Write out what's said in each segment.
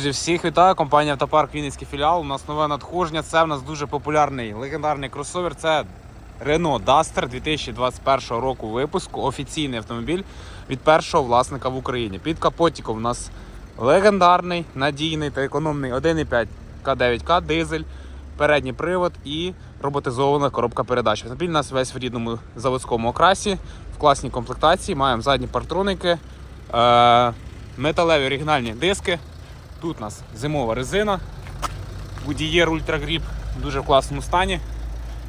Друзі, всіх вітаю. Компанія Автопарк Вінницький філіал. У нас нове надходження. Це в нас дуже популярний легендарний кросовер. Це Renault Duster 2021 року випуску. Офіційний автомобіль від першого власника в Україні. Під капотиком у нас легендарний, надійний та економний 1,5 К9К дизель, передній привод і роботизована коробка передач. Автомобіль у нас весь в рідному заводському окрасі, в класній комплектації. Маємо задні партроники, е- металеві оригінальні диски. Тут у нас зимова резина, Goodyear Ultra Grip в дуже класному стані.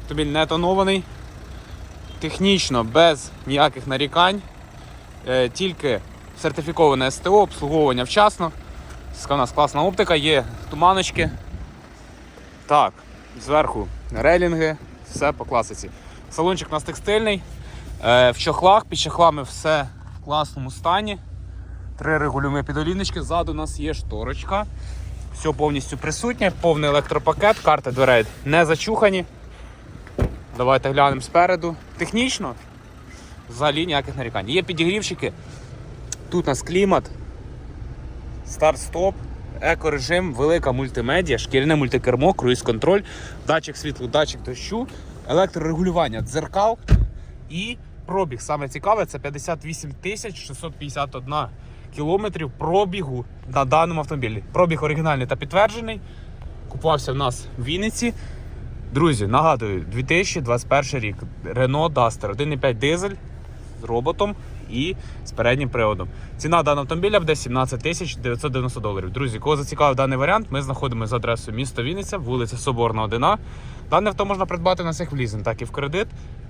Автомобіль не тонований, технічно без ніяких нарікань, Е, тільки сертифіковане СТО, обслуговування вчасно. У нас класна оптика, є туманочки. Так, зверху релінги, все по класиці. Салончик у нас текстильний, е, в чохлах, під чохлами все в класному стані. Три регулюємо підоліночки. Ззаду у нас є шторочка. Все повністю присутнє, повний електропакет, карти дверей не зачухані. Давайте глянемо спереду. Технічно, взагалі ніяких нарікань. Є підігрівчики. Тут у нас клімат, старт-стоп, екорежим, велика мультимедіа, шкіряне мультикермо, круїз-контроль, датчик світлу, датчик дощу, електрорегулювання дзеркал і пробіг. Саме цікаве, це 58 651 кілометрів пробігу на даному автомобілі. Пробіг оригінальний та підтверджений. Купувався в нас в Вінниці. Друзі, нагадую, 2021 рік. Renault Duster 1,5 дизель з роботом і з переднім приводом. Ціна даного автомобіля буде 17 тисяч 990 доларів. Друзі, кого зацікавив даний варіант, ми знаходимося за адресою місто Вінниця, вулиця Соборна, 1. Дане авто можна придбати на всіх в лізинг, так і в кредит.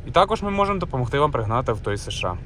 І також ми можемо допомогти вам пригнати авто із США.